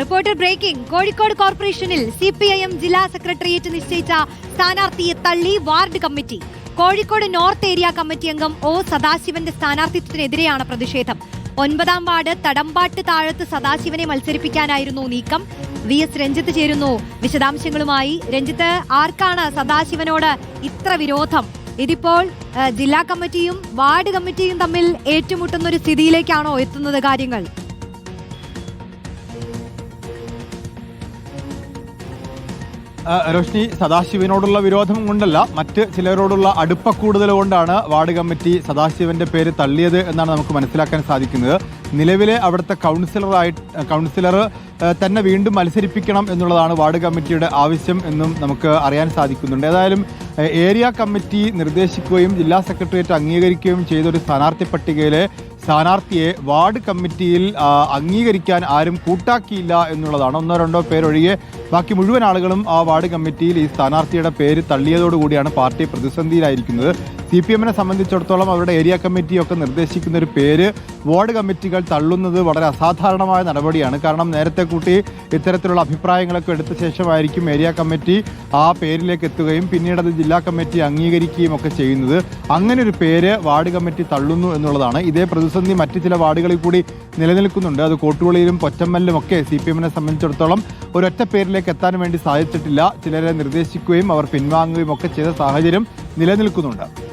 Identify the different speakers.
Speaker 1: Reporter breaking. Kozhikode കോർപ്പറേഷനിൽ C P I M ജില്ലാ secretariat നിശ്ചയിച്ച സ്ഥാനാർത്ഥിയെ തള്ളി ward committee. Kozhikode north area committee അംഗം ഒ സദാശിവന്റെ സ്ഥാനാർത്ഥിത്വത്തിനെതിരെയാണ് പ്രതിഷേധം. ഒൻപതാം വാർഡ് തടമ്പാട്ട് താഴത്ത് സദാശിവനെ മത്സരിപ്പിക്കാനായിരുന്നു നീക്കം. വി എസ് രഞ്ജിത്ത് ചേരുന്നു. വിശദാംശങ്ങളുമായി രഞ്ജിത്ത് ആർക്കാണ് സദാശിവനോട് ഇത്ര വിരോധം? ഇതിപ്പോൾ ജില്ലാ കമ്മിറ്റിയും വാർഡ് കമ്മിറ്റിയും തമ്മിൽ ഏറ്റുമുട്ടുന്ന ഒരു സ്ഥിതിയിലേക്കാണോ എത്തുന്നത് കാര്യങ്ങൾ?
Speaker 2: റോഷ്നി സദാശിവനോടുള്ള വിരോധം കൊണ്ടല്ല മറ്റ് ചിലരോടുള്ള അടുപ്പക്കൂടുതൽ കൊണ്ടാണ് വാർഡ് കമ്മിറ്റി സദാശിവന്റെ പേര് തള്ളിയത് എന്നാണ് നമുക്ക് മനസ്സിലാക്കാൻ സാധിക്കുന്നത്. നിലവിലെ അവിടുത്തെ കൗൺസിലറായി കൗൺസിലർ തന്നെ വീണ്ടും മത്സരിപ്പിക്കണം എന്നുള്ളതാണ് വാർഡ് കമ്മിറ്റിയുടെ ആവശ്യം എന്നും നമുക്ക് അറിയാൻ സാധിക്കുന്നുണ്ട്. ഏതായാലും ഏരിയ കമ്മിറ്റി നിർദ്ദേശിക്കുകയും ജില്ലാ സെക്രട്ടേറിയറ്റ് അംഗീകരിക്കുകയും ചെയ്ത ഒരു സ്ഥാനാർത്ഥി പട്ടികയിലെ സ്ഥാനാർത്ഥിയെ വാർഡ് കമ്മിറ്റിയിൽ അംഗീകരിക്കാൻ ആരും കൂട്ടാക്കിയില്ല എന്നുള്ളതാണ്. ഒന്നോ രണ്ടോ പേരൊഴികെ ബാക്കി മുഴുവൻ ആളുകളും ആ വാർഡ് കമ്മിറ്റിയിൽ ഈ സ്ഥാനാർത്ഥിയുടെ പേര് തള്ളിയതോടുകൂടിയാണ് പാർട്ടി പ്രതിസന്ധിയിലായിരിക്കുന്നത്. സി പി എമ്മിനെ സംബന്ധിച്ചിടത്തോളം അവരുടെ ഏരിയ കമ്മിറ്റിയൊക്കെ നിർദ്ദേശിക്കുന്ന ഒരു പേര് വാർഡ് കമ്മിറ്റികൾ തള്ളുന്നത് വളരെ അസാധാരണമായ നടപടിയാണ്. കാരണം നേരത്തെ കൂട്ടി ഇത്തരത്തിലുള്ള അഭിപ്രായങ്ങളൊക്കെ എടുത്ത ശേഷമായിരിക്കും ഏരിയ കമ്മിറ്റി ആ പേരിലേക്ക് എത്തുകയും പിന്നീട് അത് ജില്ലാ കമ്മിറ്റി അംഗീകരിക്കുകയും ഒക്കെ ചെയ്യുന്നത്. അങ്ങനെ ഒരു പേര് വാർഡ് കമ്മിറ്റി തള്ളുന്നു എന്നുള്ളതാണ്. ഇതേ പ്രതിസന്ധി മറ്റ് ചില വാർഡുകളിൽ കൂടി നിലനിൽക്കുന്നുണ്ട്. അത് കോട്ടുപള്ളിയിലും പൊറ്റമ്മലിലും ഒക്കെ സി പി എമ്മിനെ സംബന്ധിച്ചിടത്തോളം ഒരൊറ്റ പേരിലേക്ക് എത്താൻ വേണ്ടി സാധിച്ചിട്ടില്ല. ചിലരെ നിർദ്ദേശിക്കുകയും അവർ പിൻവാങ്ങുകയും ഒക്കെ ചെയ്ത സാഹചര്യം നിലനിൽക്കുന്നുണ്ട്.